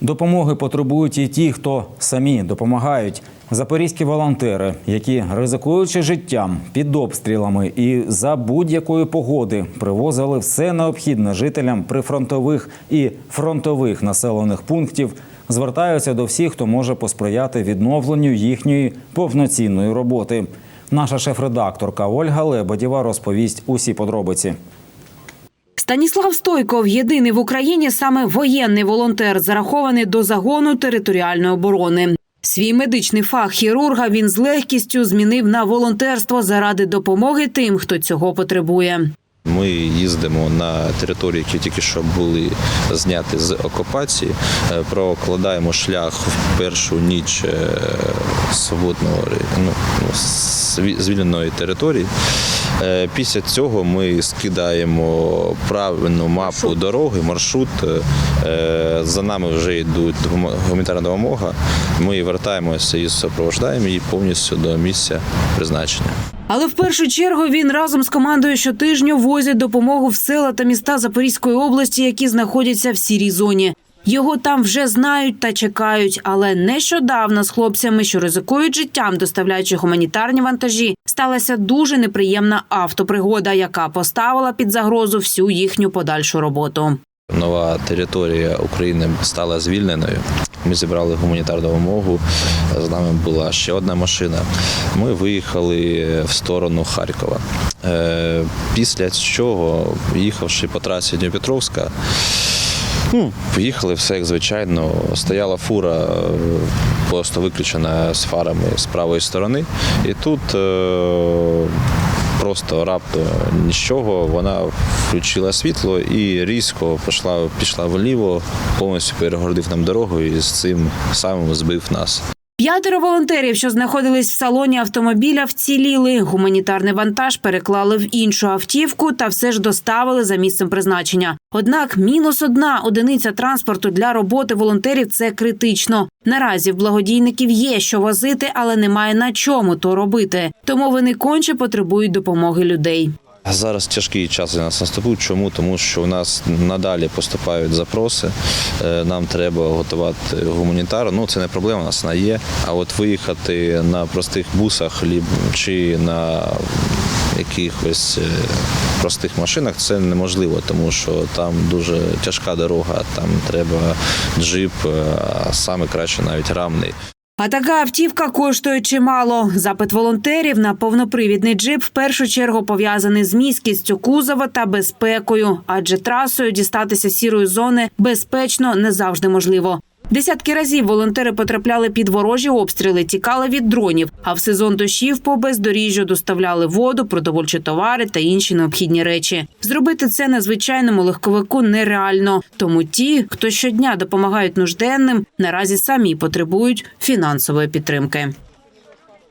Допомоги потребують і ті, хто самі допомагають. Запорізькі волонтери, які ризикуючи життям під обстрілами і за будь-якої погоди, привозили все необхідне жителям прифронтових і фронтових населених пунктів, звертаються до всіх, хто може посприяти відновленню їхньої повноцінної роботи. Наша шеф-редакторка Ольга Лебедєва розповість усі подробиці. Станіслав Стойков єдиний в Україні саме воєнний волонтер, зарахований до загону територіальної оборони. Свій медичний фах хірурга він з легкістю змінив на волонтерство заради допомоги тим, хто цього потребує. Ми їздимо на території, які тільки що були зняті з окупації, е, прокладаємо шлях в першу ніч е, свободного ну, ну, звільненої території. Е, Після цього ми скидаємо правильну мапу дороги, маршрут. Е, За нами вже йдуть гума- гуманітарна допомога. Ми вертаємося і супроводжуємо її повністю до місця призначення. Але в першу чергу він разом з командою щотижню возять допомогу в села та міста Запорізької області, які знаходяться в сірій зоні. Його там вже знають та чекають. Але нещодавно з хлопцями, що ризикують життям, доставляючи гуманітарні вантажі, сталася дуже неприємна автопригода, яка поставила під загрозу всю їхню подальшу роботу. Нова територія України стала звільненою. Ми зібрали гуманітарну допомогу. З нами була ще одна машина. Ми виїхали в сторону Харкова. Е, Після чого, їхавши по трасі Дніпропетровська, ну, поїхали все як звичайно. Стояла фура, е, просто виключена з фарами з правої сторони. І тут е, просто раптом нічого, вона включила світло і різко пішла, пішла вліво, повністю перегородив нам дорогу і з цим самим збив нас. П'ятеро волонтерів, що знаходились в салоні автомобіля, вціліли. Гуманітарний вантаж переклали в іншу автівку та все ж доставили за місцем призначення. Однак мінус одна одиниця транспорту для роботи волонтерів це критично. Наразі в благодійників є що возити, але немає на чому то робити. Тому вони конче потребують допомоги людей. Зараз тяжкий час для нас наступив. Чому? Тому що у нас надалі поступають запроси. Е, Нам треба готувати гуманітарну. Ну це не проблема, у нас вона є. А от виїхати на простих бусах чи на якихось е, простих машинах це неможливо, тому що там дуже тяжка дорога, там треба джип, е, а саме краще навіть рамний. А така автівка коштує чимало. Запит волонтерів на повнопривідний джип в першу чергу пов'язаний з міськістю кузова та безпекою, адже трасою дістатися сірої зони безпечно не завжди можливо. Десятки разів волонтери потрапляли під ворожі обстріли, тікали від дронів. А в сезон дощів по бездоріжжю доставляли воду, продовольчі товари та інші необхідні речі. Зробити це на звичайному легковику нереально. Тому ті, хто щодня допомагають нужденним, наразі самі потребують фінансової підтримки.